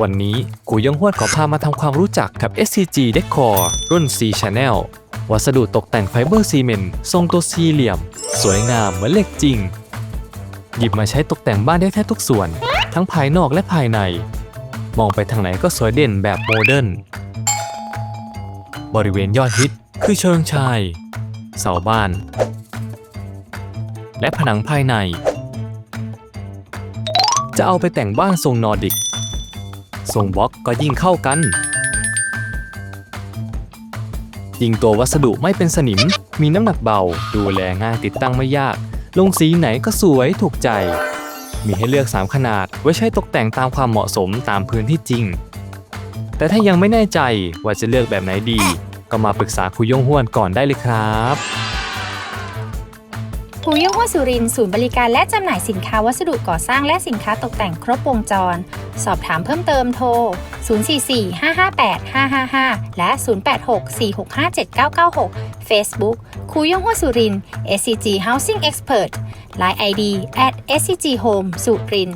วันนี้กูยงฮวดขอพามาทำความรู้จักกับ SCG Decor รุ่น C Channel วัสดุตกแต่งไฟเบอร์ซีเมนต์ทรงตัวสี่เหลี่ยม สวยงามเหมือนเหล็กจริง หยิบมาใช้ตกแต่งบ้านได้แทบทุกส่วน ทั้งภายนอกและภายใน มองไปทางไหนก็สวยเด่นแบบโมเดิร์นบริเวณยอดฮิตคือเชิงชาย เสาบ้าน และผนังภายใน จะเอาไปแต่งบ้านทรงนอร์ดิก ทรงบล็อกก็ยิ่งเข้ากัน ยิ่งตัววัสดุไม่เป็นสนิม มีน้ำหนักเบา ดูแลง่ายติดตั้งไม่ยาก ลงสีไหนก็สวยถูกใจ มีให้เลือก 3 ขนาด ไว้ใช้ตกแต่งตามความเหมาะสมตามพื้นที่จริง แต่ถ้ายังไม่แน่ใจว่าจะเลือกแบบไหนดี ก็มาปรึกษาคุยยงห้วนก่อนได้เลยครับ ภูยงหัวสุรินศูนย์บริการและจำหน่ายสินค้าวัสดุก่อสร้างและสินค้าตกแต่งครบวงจร สอบถามเพิ่มเติมโทร 044-558-555 และ 086-465-7996 Facebook คูยงหัวสุริน SCG Housing Expert Line ID at SCG Home สุริน